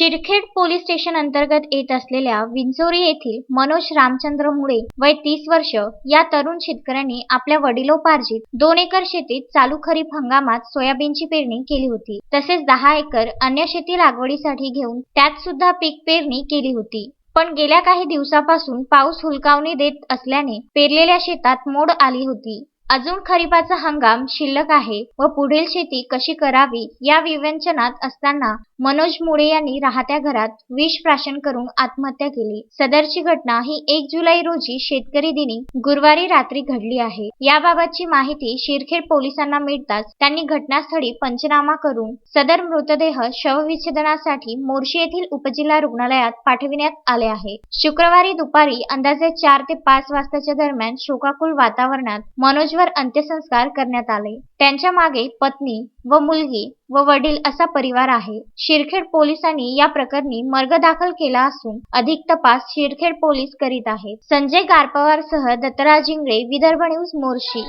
शिरखेड police station अंतर्गत येत असलेल्या विंचोरी येथील मनोज रामचंद्र मुळे वय तीस वर्ष या तरुण शेतकऱ्यांनी आपल्या वडिलोपार्जित दोन एकर शेतीत चालू खरीप हंगामात सोयाबीनची पेरणी केली होती. तसेच दहा एकर अन्य शेती लागवडीसाठी घेऊन त्यात सुद्धा पीक पेरणी केली होती. पण गेल्या काही दिवसापासून पाऊस हुलकावणी देत असल्याने पेरलेल्या शेतात मोड आली होती. अजून खरीपाचा हंगाम शिल्लक आहे व पुढील शेती कशी करावी या विवेचनात असताना मनोज मुळे यांनी राहत्या घरात विष प्राशन करून आत्महत्या केली. सदरची घटना ही एक जुलै रोजी शेतकरी दिनी गुरुवारी रात्री घडली आहे. याबाबतची माहिती शिरखेड पोलिसांना मिळताच त्यांनी घटनास्थळी पंचनामा करून सदर मृतदेह शवविच्छेदनासाठी मोर्शी येथील उपजिल्हा रुग्णालयात पाठविण्यात आले आहे. शुक्रवारी दुपारी अंदाजे चार ते पाच वाजताच्या दरम्यान शोकाकुल वातावरणात मनोज मनोजवर अंत्यसंस्कार करण्यात आले. त्यांच्या मागे पत्नी व मुलगी व वडील असा परिवार आहे. शिरखेड पोलिसांनी या प्रकरणी मर्ग दाखल केला असून अधिक तपास शिरखेड पोलीस करीत आहेत. संजय गारपवार सह दत्तराज इंगळे विदर्भ न्यूज मोर्शी.